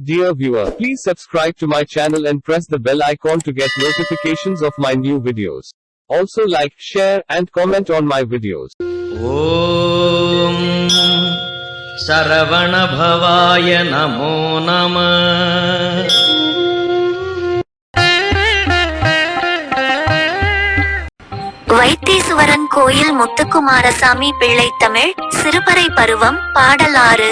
Dear viewer, please subscribe to my channel and press the bell icon to get notifications of my new videos. Also like, share and comment on my videos. ஓம் சரவணபவாய நமோ நம வைத்தீசுவரன் கோயில் முத்துக்குமாரசாமி பிள்ளை தமிழ் சிறுபறை பருவம் பாடலாறு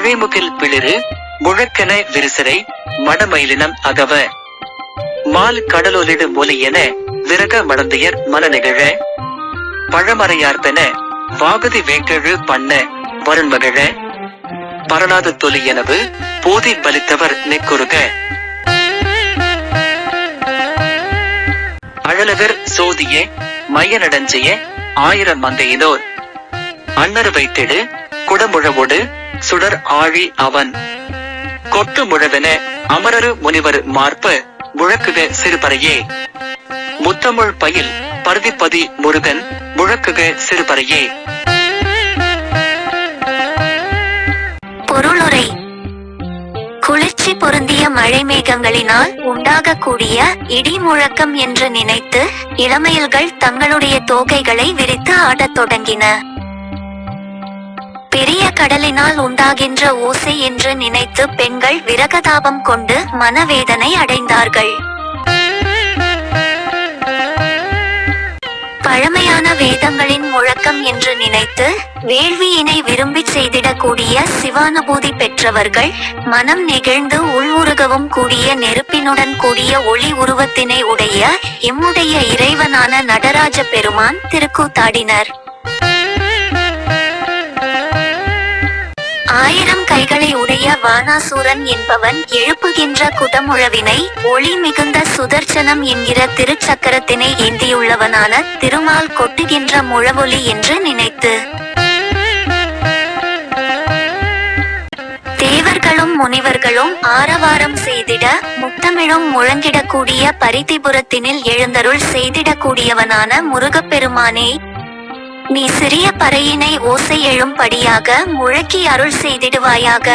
மழைமுகில் பிளிறு முழக்கென விரிசரை மடமயிலினம் அகவ. Mall கடலொலிடு மொழி என விரக மடந்தையர் மனநிகழ பழமறையார்பென வாகதி வேங்கழு பண்ண வருண்மகிழ பரணாத தொலி எனவு போதி பலித்தவர் நெக்குறுக அழலவர் சோதிய மையநடஞ்சிய ஆயிரம் மங்கையினோர். அன்னரு வைத்திடு குடமுழவோடு சுடர் ஆழி அவன். கொட்டு முழவென அமரரு முனிவர் மார்ப முழக்குக சிறுபறையே. முத்தமிழ் பயில் பருதிப்பதி முருகன் முழக்குக சிறுபறையே. பொருளுரை. குளிர்ச்சி பொருந்திய மழை மேகங்களினால் உண்டாகக்கூடிய இடி முழக்கம் என்று நினைத்து இளமையல்கள் தங்களுடைய தோகைகளை விரித்து ஆடத் தொடங்கின. கடலினால் உண்டாகின்ற ஓசை என்று நினைத்து பெண்கள் விரகதாபம் கொண்டு மனவேதனை அடைந்தார்கள். பழமையான வேதங்களின் முழக்கம் என்று நினைத்து வேள்வியினை விரும்பிச் செய்திடக்கூடிய சிவானுபூதி பெற்றவர்கள் மனம் நெகிழ்ந்து உள்முருகவும் கூடிய நெருப்பினுடன் கூடிய ஒளி உருவத்தினை உடைய எம்முடைய இறைவனான நடராஜ பெருமான் திருக்கூத்தாடினர். உடைய வானாசூரன் என்பவன் எழுப்புகின்ற குடமுழவினை ஒளி மிகுந்த சுதர்சனம் என்கிற திருச்சக்கரத்தினை ஏந்தியுள்ளவனான திருமால் கொட்டுகின்ற முழவொலி என்று நினைத்து. தேவர்களும் முனிவர்களும் ஆரவாரம் செய்திட முத்தமிழும் முழங்கிடக்கூடிய பரிதிபுரத்தினில் எழுந்தருள் செய்திடக்கூடியவனான முருகப்பெருமானே நீ சிறிய பறையினை ஓசை எழும்படியாக முழக்கி அருள் செய்திடுவாயாக.